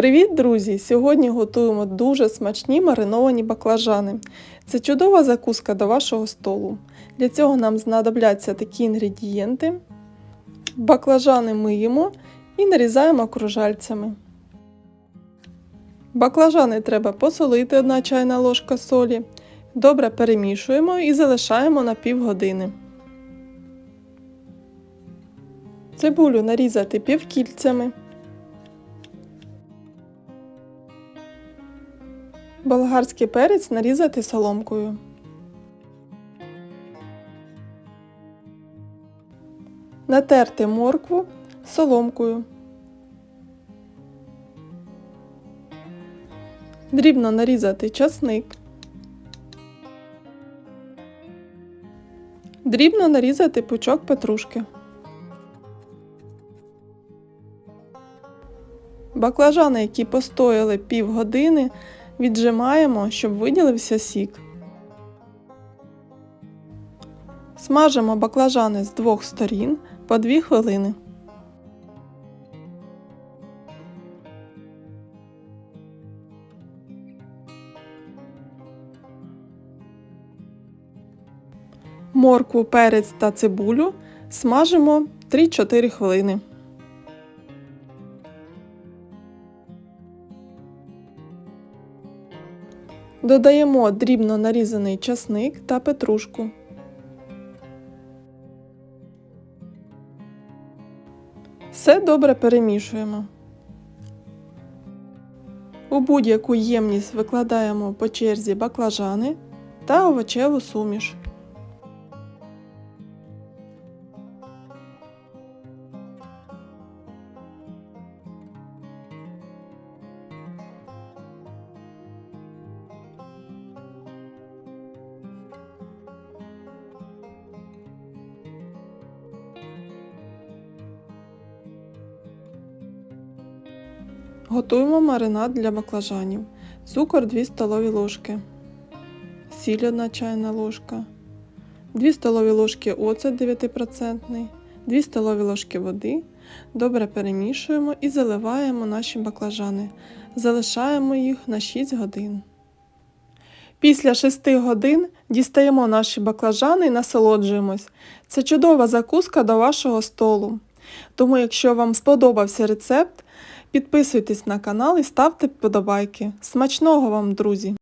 Привіт, друзі! Сьогодні готуємо дуже смачні мариновані баклажани. Це чудова закуска до вашого столу. Для цього нам знадобляться такі інгредієнти. Баклажани миємо і нарізаємо кружальцями. Баклажани треба посолити 1 чайна ложка солі. Добре перемішуємо і залишаємо на півгодини. Цибулю нарізати півкільцями. Болгарський перець нарізати соломкою. Натерти моркву соломкою. Дрібно нарізати часник. Дрібно нарізати пучок петрушки. Баклажани, які постояли півгодини, віджимаємо, щоб виділився сік. Смажимо баклажани з двох сторін по 2 хвилини. Моркву, перець та цибулю смажимо 3-4 хвилини. Додаємо дрібно нарізаний часник та петрушку. Все добре перемішуємо. У будь-яку ємність викладаємо по черзі баклажани та овочеву суміш. Готуємо маринад для баклажанів. Цукор 2 столові ложки, сіль 1 чайна ложка, 2 столові ложки оцет 9%, 2 столові ложки води. Добре перемішуємо і заливаємо наші баклажани. Залишаємо їх на 6 годин. Після 6 годин дістаємо наші баклажани і насолоджуємось. Це чудова закуска до вашого столу. Тому, якщо вам сподобався рецепт, Підписуйтесь на канал і ставте вподобайки. Смачного вам, друзі!